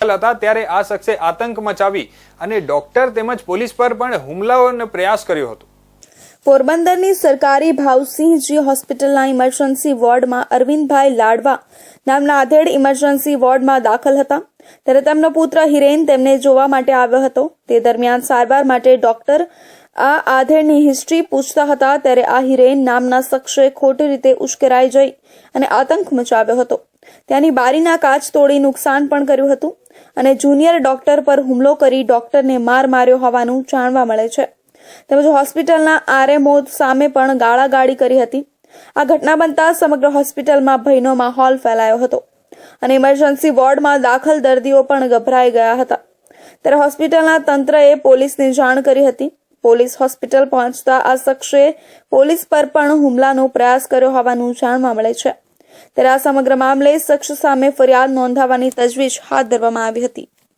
હતા ત્યારે આ શખ્સે આતંક મચાવી અને ડોક્ટર તેમજ પોલીસ પર પણ હુમલાઓનો પ્રયાસ કર્યો હતો. પોરબંદરની સરકારી ભાવસિંહજી હોસ્પિટલના ઇમરજન્સી વોર્ડમાં અરવિંદભાઈ લાડવા નામના આધેડ ઇમરજન્સી વોર્ડમાં દાખલ હતા. ત્યારે તેમનો પુત્ર હિરેન તેમને જોવા માટે આવ્યો હતો. તે દરમિયાન સારવાર માટે ડોક્ટર આ આધેડની હિસ્ટ્રી પૂછતા હતા ત્યારે આ હિરેન નામના શખ્સે ખોટી રીતે ઉશ્કેરાઈ જઈ અને આતંક મચાવ્યો હતો. ત્યાંની બારીના કાચ તોડી નુકસાન પણ કર્યું હતું. અને જુનિયર ડોક્ટર પર હુમલો કરી ડોક્ટરને માર માર્યો હોવાનું જાણવા મળે છે. તેમજ હોસ્પિટલના આરએમઓ સામે પણ ગાળાગાળી કરી હતી. આ ઘટના બનતા સમગ્ર હોસ્પિટલમાં ભયનો માહોલ ફેલાયો હતો અને ઇમરજન્સી વોર્ડમાં દાખલ દર્દીઓ પણ ગભરાઈ ગયા હતા. ત્યારે હોસ્પિટલના તંત્રએ પોલીસને જાણ કરી હતી. પોલીસ હોસ્પિટલ પહોંચતા આ શખ્સે પોલીસ પર પણ હુમલાનો પ્રયાસ કર્યો હોવાનું જાણવા મળે છે. ત્યારે આ સમગ્ર મામલે શખ્સ સામે ફરિયાદ નોંધાવવાની તજવીજ હાથ ધરવામાં આવી હતી.